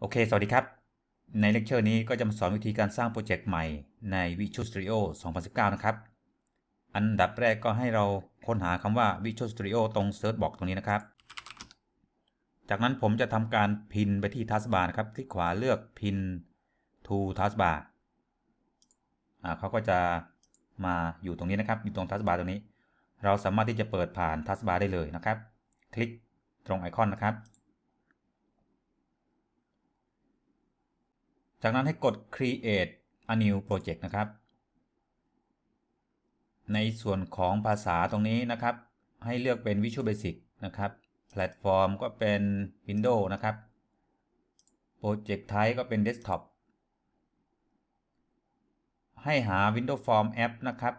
โอเค สวัสดีครับ ในเลคเชอร์นี้ก็จะมาสอนวิธีการสร้างโปรเจกต์ใหม่ใน Visual Studio 2019 นะครับ อันดับแรกก็ให้เราค้นหาคำว่า Visual Studio ตรง Search Box ตรงนี้นะครับ จากนั้นผมจะทำการพินไปที่ Taskbar นะครับ คลิกขวาเลือกพิน to Taskbar อ่าเขาก็จะมาอยู่ตรงนี้นะครับอยู่ตรง Taskbar ตรงนี้ เราสามารถที่จะเปิดผ่าน Taskbar ได้เลยนะครับ คลิกตรงไอคอนนะครับ จากนั้นให้กด create a new project นะครับ ในส่วนของภาษาตรงนี้นะครับ ให้เลือกเป็น Visual Basic นะครับแพลตฟอร์มก็เป็น Windows นะครับ Project Type ก็เป็น Desktop ให้หา Windows Form App นะครับ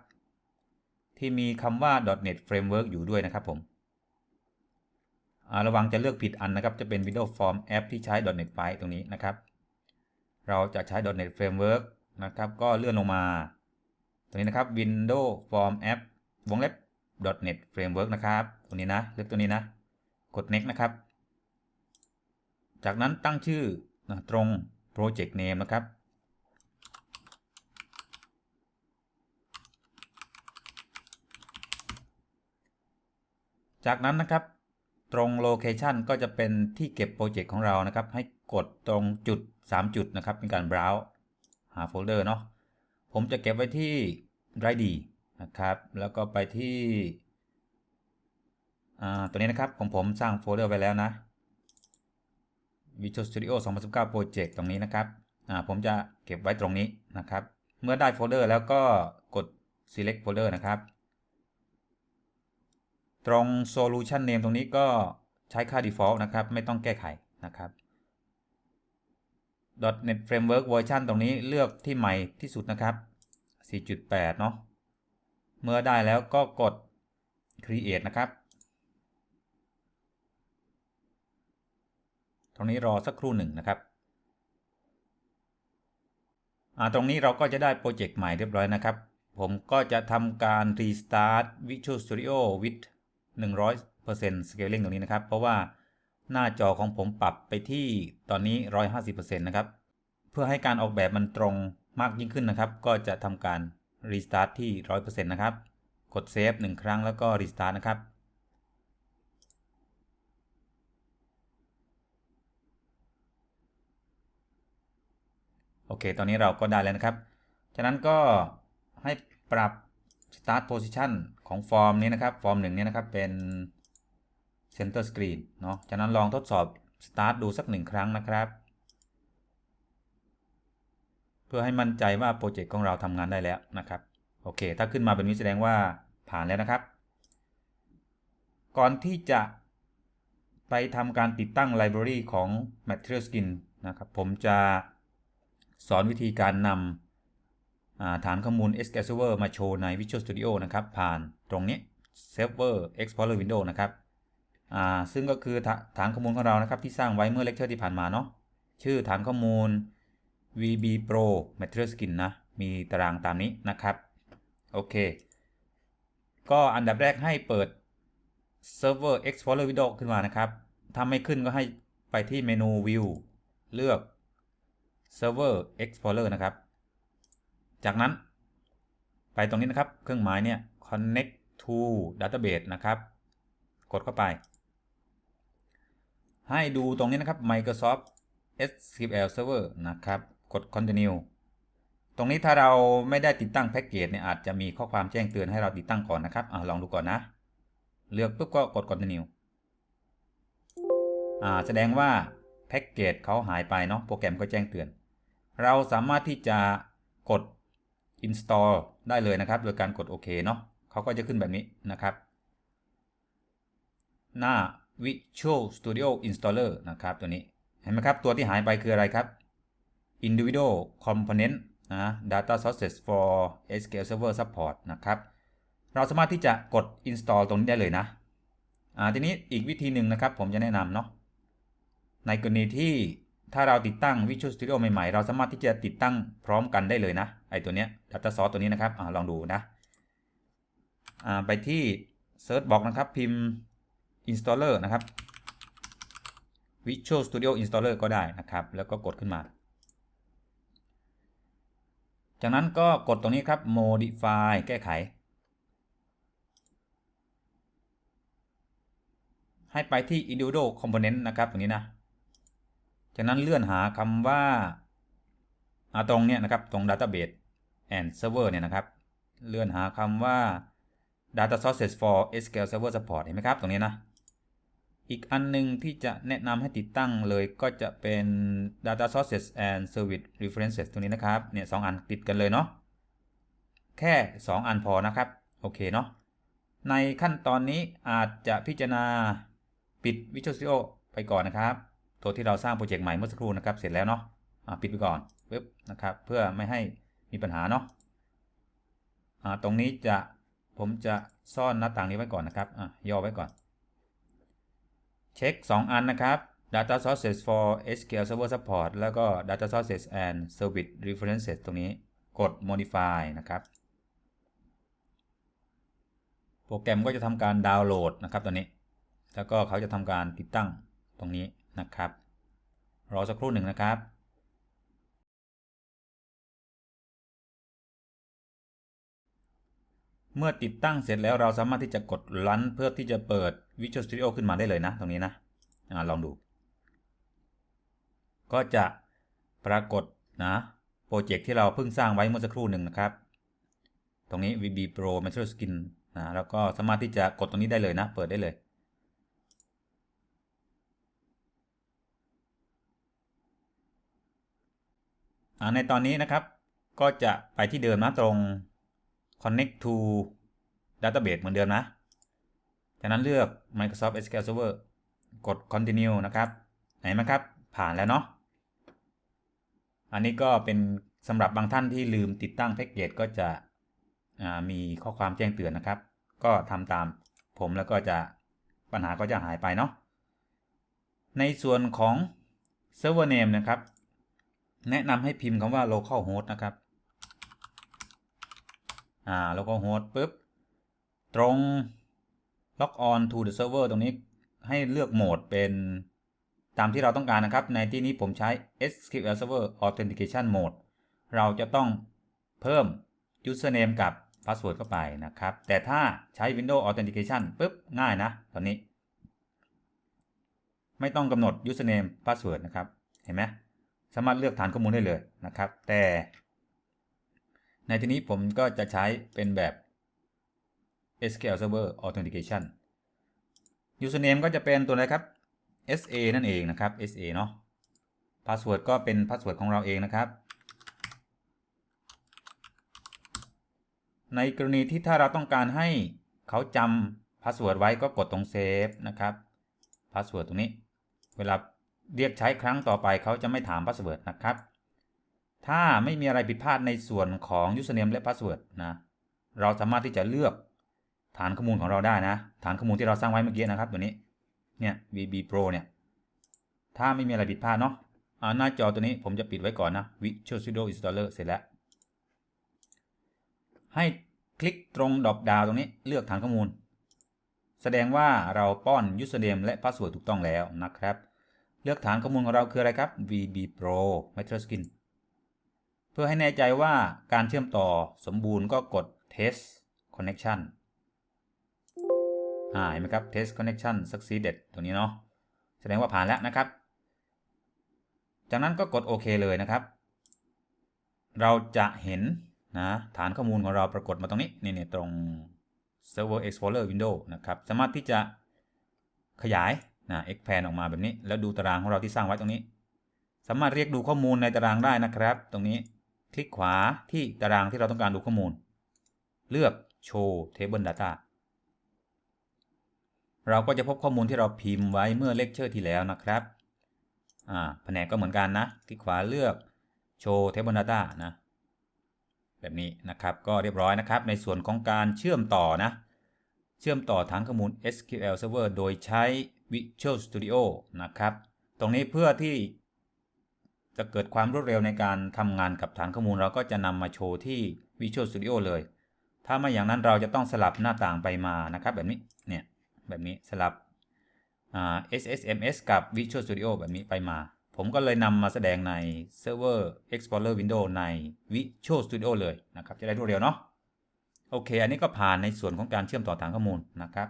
ที่มีคำว่า .NET Framework อยู่ด้วยนะครับผมระวังจะเลือกผิดอันนะครับ จะเป็น Windows Form App ที่ใช้ .NET 5ตรงนี้นะครับ เราจะใช้ .NET Framework นะครับก็เลื่อนลงมาตรงนี้นะครับ Windows Form App วงเล็บ .NET Framework นะครับตรงนี้นะเลือกตัวนี้นะ กด next นะครับ จากนั้นตั้งชื่อนะตรง project name นะครับ จากนั้นนะครับ ตรง location ก็จะเป็นที่เก็บโปรเจกต์ของเรานะครับ ให้กดตรงจุด 3 จุดนะครับ เป็นการ browse หาโฟลเดอร์เนาะผมจะเก็บไว้ที่ drive D นะครับ แล้วก็ไปที่ตัวนี้นะครับของผมสร้างโฟลเดอร์ไว้แล้วนะ Visual Studio 2019 Project ตรงนี้นะครับผมจะเก็บไว้ตรงนี้นะครับ เมื่อได้โฟลเดอร์แล้วก็กด select folder นะครับ ตรง solution name ตรงนี้ก็ใช้ค่า default นะครับ ไม่ต้องแก้ไขนะครับ .NET Framework เวอร์ชันตรงนี้เลือกที่ใหม่ที่สุดนะครับ 4.8 เนาะ เมื่อได้แล้วก็กด create นะครับ ตรงนี้รอสักครู่หนึ่งนะครับ ตรงนี้เราก็จะได้โปรเจกต์ใหม่เรียบร้อยนะครับ ผมก็จะทำการ restart Visual Studio with 100% scaling ตรงนี้นะครับ เพราะว่าหน้าจอของผมปรับไปที่ตอนนี้ 150%นะครับ เพื่อให้การออกแบบมันตรงมากยิ่งขึ้นนะครับ ก็จะทำการ restart ที่ 100%นะครับ กด save 1 ครั้งแล้วก็ restart นะครับโอเค ตอนนี้เราก็ได้แล้วนะครับ ฉะนั้นก็ให้ปรับ start position ของฟอร์มนี้นะครับ ฟอร์มหนึ่งนี้นะครับ เป็น center screen เนาะฉะนั้นลองทดสอบ start ดูสักหนึ่งครั้งนะครับ เพื่อให้มั่นใจว่าโปรเจกต์ของเราทำงานได้แล้วนะครับ โอเค ถ้าขึ้นมาแบบนี้แสดงว่าผ่านแล้วนะครับ ก่อนที่จะไปทำการติดตั้ง library ของ material skin นะครับ ผมจะสอนวิธีการนำ ฐานข้อมูล SQL Server มาโชว์ใน Visual Studio นะครับ ผ่านตรงนี้ Server Explorer Window นะครับซึ่งก็คือฐานข้อมูลของเรานะครับ ที่สร้างไว้เมื่อเลคเชอร์ที่ผ่านมาเนาะชื่อฐานข้อมูล VB Pro Material Skin นะ มีตารางตามนี้นะครับ โอเค ก็อันดับแรกให้เปิด Server Explorer Window ขึ้นมานะครับ ถ้าไม่ขึ้นก็ให้ไปที่เมนู View เลือก Server Explorer นะครับ จากนั้น ไปตรงนี้นะครับ เครื่องหมายเนี่ย Connect to Database นะครับ กดเข้าไป ให้ดูตรงนี้นะครับ Microsoft SQL Server นะครับ กด Continue ตรงนี้ถ้าเราไม่ได้ติดตั้งแพ็กเกจเนี่ยอาจจะมีข้อความแจ้งเตือนให้เราติดตั้งก่อนนะครับอลองดูก่อนนะ เลือกปุ๊บก็กด Continue อ่าแสดงว่าแพ็กเกจเขาหายไปเนาะโปรแกรมก็แจ้งเตือน เราสามารถที่จะกด install ได้เลยนะครับ โดยการกดโอเคเนาะเขาก็จะขึ้นแบบนี้นะครับ หน้า Visual Studio Installer นะครับตัวนี้เห็นไหมครับ ตัวที่หายไปคืออะไรครับ Individual Component นะ Data Sources for SQL Server Support นะครับ เราสามารถที่จะกด install ตรงนี้ได้เลยนะอ่าทีนี้อีกวิธีหนึ่งนะครับ ผมจะแนะนำเนาะในกรณีที่ ถ้าเราติดตั้ง Visual Studio ใหม่ๆ เราสามารถที่จะติดตั้งพร้อมกันได้เลยนะ ไอตัวเนี้ย Data Source ตัวนี้นะครับอลองดูนะไปที่ Search Box นะครับ พิมพ์ installer นะครับ Visual Studio Installer ก็ได้นะครับ แล้วก็กดขึ้นมา จากนั้นก็กดตรงนี้ครับ modify แก้ไข ให้ไปที่ individual component นะครับ ตรงนี้นะ จากนั้นเลื่อนหาคำว่าตรงเนี้ยนะครับตรง database and server เนี่ยนะครับ เลื่อนหาคำว่า data sources for SQL server support เห็นไหมครับ ตรงนี้นะ อีกอันหนึงที่จะแนะนำให้ติดตั้งเลยก็จะเป็น data sources and service references ตรงนี้นะครับ เนี่ยสอันติดกันเลยเนาะ แค่ 2 อันพอนะครับ โอเคเนาะ ในขั้นตอนนี้อาจจะพิจารณาปิด Visual Studio ไปก่อนนะครับ ตัวที่เราสร้างโปรเจกต์ใหม่เมื่อสักครู่นะครับ เสร็จแล้วเนาะะปิดไปก่อนปึ๊บนะครับ เพื่อไม่ให้มีปัญหาเนาะะตรงนี้จะผมจะซ่อนหน้าต่างนี้ไว้ก่อนนะครับอะย่อไว้ก่อน เช็ค 2 อันนะครับ data sources for SQL server support แล้วก็ data sources and service references ตรงนี้กด modify นะครับโปรแกรมก็จะทำการดาวน์โหลดนะครับตอนนี้ แล้วก็เขาจะทำการติดตั้งตรงนี้ นะครับ รอสักครู่หนึ่งนะครับเมื่อติดตั้งเสร็จแล้วเราสามารถที่จะกด run เพื่อที่จะเปิด Visual Studio ขึ้นมาได้เลยนะ ตรงนี้นะอลองดู ก็จะปรากฏนะโปรเจกต์ที่เราเพิ่งสร้างไว้เมื่อสักครู่หนึ่งนะครับ ตรงนี้ VB Pro Master Skin นะแล้วก็สามารถที่จะกดตรงนี้ได้เลยนะ เปิดได้เลย ในตอนนี้นะครับ ก็จะไปที่เดิมนะตรง connect to database เหมือนเดิมนะ จากนั้นเลือก Microsoft SQL Server กด continue นะครับ ไหนไหมครับ ผ่านแล้วเนาะ อันนี้ก็เป็นสำหรับบางท่านที่ลืมติดตั้งแพ็กเกจก็จะมีข้อความแจ้งเตือนนะครับ ก็ทำตามผมแล้วก็จะปัญหาก็จะหายไปเนาะ ในส่วนของ server name นะครับ แนะนำให้พิมพ์คำว่า localhost นะครับ อ่า localhost ปุ๊บ ตรง log on to the server ตรงนี้ให้เลือกโหมดเป็นตามที่เราต้องการนะครับ ในที่นี้ผมใช้ SQL Server Authentication Mode เราจะต้องเพิ่ม username กับ password เข้าไปนะครับ แต่ถ้าใช้ Windows Authentication ปุ๊บ ง่ายนะ ตอนนี้ ไม่ต้องกำหนด username password นะครับ เห็นไหม สามารถเลือกฐานข้อมูลได้เลยนะครับ แต่ ในที่นี้ผมก็จะใช้เป็นแบบ SQL Server Authentication username ก็จะเป็นตัวอะไรครับ SA นั่นเองนะครับ SA เนาะ password ก็เป็น password ของเราเองนะครับ ในกรณีที่ถ้าเราต้องการให้เขาจำ password ไว้ก็กดตรง save นะครับ password ตรงนี้ เวลา เรียกใช้ครั้งต่อไปเขาจะไม่ถาม password นะครับ ถ้าไม่มีอะไรผิดพลาดในส่วนของ username และ password นะ เราสามารถที่จะเลือกฐานข้อมูลของเราได้นะ ฐานข้อมูลที่เราสร้างไว้เมื่อกี้นะครับตัวนี้ เนี่ย VB Pro เนี่ย ถ้าไม่มีอะไรผิดพลาดเนาะหน้าจอตัวนี้ผมจะปิดไว้ก่อนนะ Visual Studio Installer เสร็จแล้ว ให้คลิกตรงดรอปดาวตรงนี้เลือกฐานข้อมูล แสดงว่าเราป้อน username และ password ถูกต้องแล้วนะครับ ลือกฐานข้อมูลของเราคืออะไรครับ VB Pro Master Skin เพื่อให้แน่ใจว่าการเชื่อมต่อสมบูรณ์ก็กด Test Connection อ่าเห็นไหมครับ test connection succeeded ตัวนี้เนาะแสดงว่าผ่านแล้วนะครับ จากนั้นก็กดโอเคเลยนะครับ เราจะเห็นนะฐานข้อมูลของเราปรากฏมาตรงนี้นี่ตรง server explorer window นะครับ สามารถที่จะขยาย นะ expand ออกมาแบบนี้ แล้วดูตารางของเราที่สร้างไว้ตรงนี้ สามารถเรียกดูข้อมูลในตารางได้นะครับ ตรงนี้คลิกขวาที่ตารางที่เราต้องการดูข้อมูล เลือก show table data เราก็จะพบข้อมูลที่เราพิมพ์ไว้เมื่อเลคเชอร์ที่แล้วนะครับอ่าแผนกก็เหมือนกันนะ คลิกขวาเลือกโชว์ Table Data นะแบบนี้นะครับก็เรียบร้อยนะครับ ในส่วนของการเชื่อมต่อนะ เชื่อมต่อฐานข้อมูล SQL Server โดยใช้ Visual Studio นะครับ ตรงนี้เพื่อที่จะเกิดความรวดเร็วในการทำงานกับฐานข้อมูลเราก็จะนำมาโชว์ที่ Visual Studio เลย ถ้าไม่อย่างนั้นเราจะต้องสลับหน้าต่างไปมานะครับ แบบนี้ เนี่ย แบบนี้สลับ SSMS กับ Visual Studio แบบนี้ไปมา ผมก็เลยนำมาแสดงใน Server Explorer Window ใน Visual Studio เลยนะครับ จะได้รวดเร็วเนาะ โอเค อันนี้ก็ผ่านในส่วนของการเชื่อมต่อฐานข้อมูลนะครับ